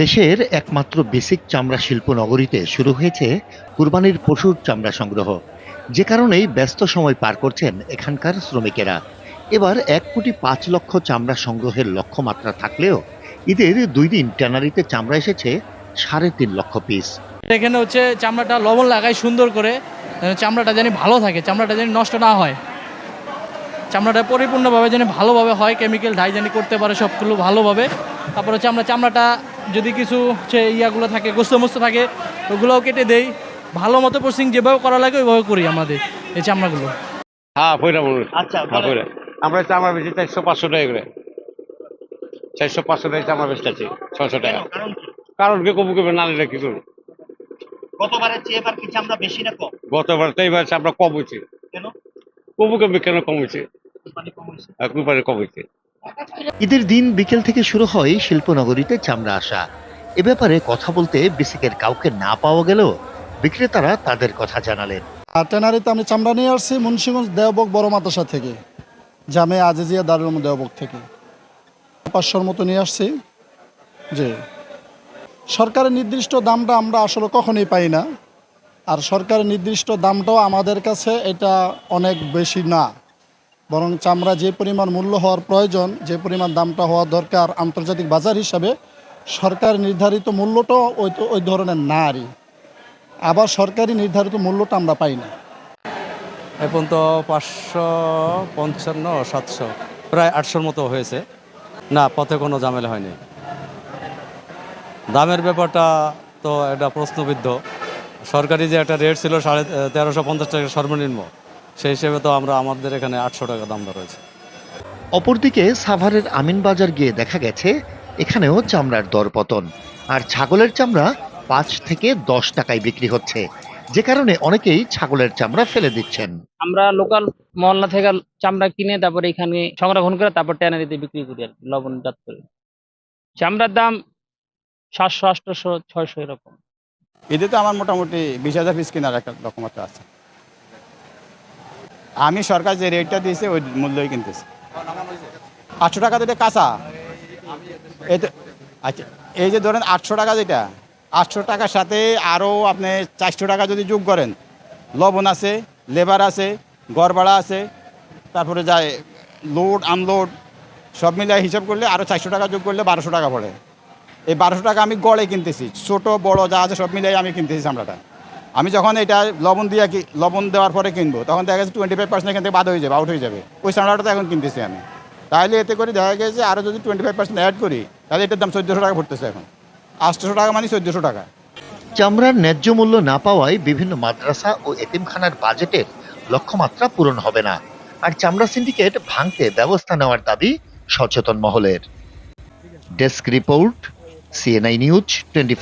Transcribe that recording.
দেশের একমাত্র বেসিক চামড়া শিল্প নগরীতে শুরু হয়েছে কুরবানির পশুর চামড়া সংগ্রহ। যে কারণেই ব্যস্ত সময় পার করছেন এখানকার শ্রমিকেরা। এবার এক কোটি পাঁচ লক্ষ চামড়া সংগ্রহের লক্ষ্যমাত্রা থাকলেও ঈদের দুই দিন ট্যানারিতে চামড়া এসেছে সাড়ে তিন লক্ষ পিস। এখানে হচ্ছে চামড়াটা লবণ লাগাই সুন্দর করে চামড়াটা জানি ভালো থাকে, চামড়াটা জানি নষ্ট না হয়। চামড়াটা পরিপূর্ণভাবে জানি ভালোভাবে হয় কেমিক্যাল ঢাই জানি করতে পারে সবগুলো ভালোভাবে। তারপর হচ্ছে আমরা চামড়াটা যদি কিছু হচ্ছে ইয়াগুলো থাকে গোস্ত মোস্ত থাকে ওগুলোও কেটে দেই। ভালো মতো প্রসিং যেভাবে করা লাগে ওইভাবে করি আমাদের এই চামড়াগুলো। হ্যাঁ পয়লা মনে আচ্ছা হ্যাঁ আমরা চামড়া বেশি চারশো পাঁচশো টাকা করে। চারশো পাঁচশো টাকা চামড়া বেশি আছে ছশো টাকা। কারণ কে? কবু কবে না নিলে কি করব? গতবারের চেয়ে এবার কি চামড়া বেশি না কম? গতবার তো এবার চামড়া কম হয়েছে। কেন? কবু কবে কেন কম হয়েছে? আর কুরবানি কম হয়েছে। ঈদের দিন বিকেল থেকে শুরু হয় শিল্পনগরীতে চামড়া আসা। এ ব্যাপারে কথা বলতে বেসিকের কাউকে না পাওয়া গেলেও বিক্রেতারা তাদের কথা জানালেন। ট্যানারিতে আমি চামড়া নিয়ে আসছি মুন্সিগঞ্জ দেওবক বড় মাতাসা থেকে। জামে আজিজিয়া দারুল দেওবক থেকে। পাঁচশোর মতো নিয়ে আসছি। যে সরকারের নির্দিষ্ট দামটা আমরা আসলে কখনোই পাই না। আর সরকারের নির্দিষ্ট দামটাও আমাদের কাছে এটা অনেক বেশি না। বরং চামড়া যে পরিমাণ মূল্য হওয়ার প্রয়োজন, যে পরিমাণ দামটা হওয়া দরকার আন্তর্জাতিক বাজার হিসাবে, সরকার নির্ধারিত মূল্যটাও ওই ওই ধরনের না আরই আবার সরকারি নির্ধারিত মূল্যটা আমরা পাই না। এখন তো পাঁচশো পঞ্চান্ন সাতশো। প্রায় আটশোর মতো হয়েছে। না, পথে কোনো ঝামেলা হয়নি। দামের ব্যাপারটা তো এটা প্রশ্নবিদ্ধ। সরকারি যে একটা রেট ছিল সাড়ে তেরোশো পঞ্চাশ টাকা সর্বনিম্ন। সেই হিসেবে তো আমরা আমাদের এখানে আটশো টাকা দাম রয়েছে অপরদিকে সাভারের আমিনবাজার গিয়ে দেখা গেছে এখানেও চামড়ার দরপতন। আর ছাগলের চামড়া পাঁচ থেকে দশ টাকায় বিক্রি হচ্ছে। যে কারণে অনেকেই ছাগলের চামড়া ফেলে দিচ্ছেন। আমরা লোকাল মহল্লা থেকে চামড়া কিনে তারপরে এখানে সংরক্ষণ করে তারপর ট্যানারিতে বিক্রি করি আর কি, লবণজাত করে। চামড়ার দাম সাতশো আটশোশো ছয়শো এরকম। এতে তো আমার মোটামুটি বিশ হাজার পিস কেনার একটা লক্ষ্যমাত্রা আছে। আমি সরকার যে রেটটা দিয়েছে, ওই মূল্যই কিনতেছি। আটশো টাকা যেটা কাঁচা। এই আচ্ছা এই যে ধরেন আটশো টাকা যেটা আটশো টাকার সাথে আরও আপনি চারশো টাকা যদি যোগ করেন, লবণ আছে, লেবার আছে গড় ভাড়া আছে, তারপরে যায় লোড আনলোড সব মিলিয়ে হিসাব করলে আরও চারশো টাকা যোগ করলে বারোশো টাকা পড়ে। এই বারোশো টাকা আমি গড়ে কিনতেছি, ছোট, বড়, যা আছে সব মিলিয়ে আমি কিনতেছি চামড়াটা। আমি যখন এটা লবণ দিয়ে লবণ দেওয়ার পরে কিনবো, তখন দেখা গেছে টোয়েন্টি ফাইভ পার্সেন্ট এখান থেকে বাদ হয়ে যাবে আউট হয়ে যাবে। ওই তো এখন কিনতেছি আমি। তাহলে এতে করে দেখা গেছে আরও যদি টোয়েন্টি ফাইভ পার্সেন্ট অ্যাড করি, তাহলে এটার দাম চোদ্দোশো টাকা পড়তেছে এখন। আটশোশো টাকা মানে চোদ্দোশো টাকা। চামড়ার ন্যায্য মূল্য না পাওয়ায় বিভিন্ন মাদ্রাসা ও এতিমখানার বাজেটের লক্ষ্যমাত্রা পূরণ হবে না। আর চামড়া সিন্ডিকেট ভাঙতে ব্যবস্থা নেওয়ার দাবি সচেতন মহলের। Desk report CNI news twenty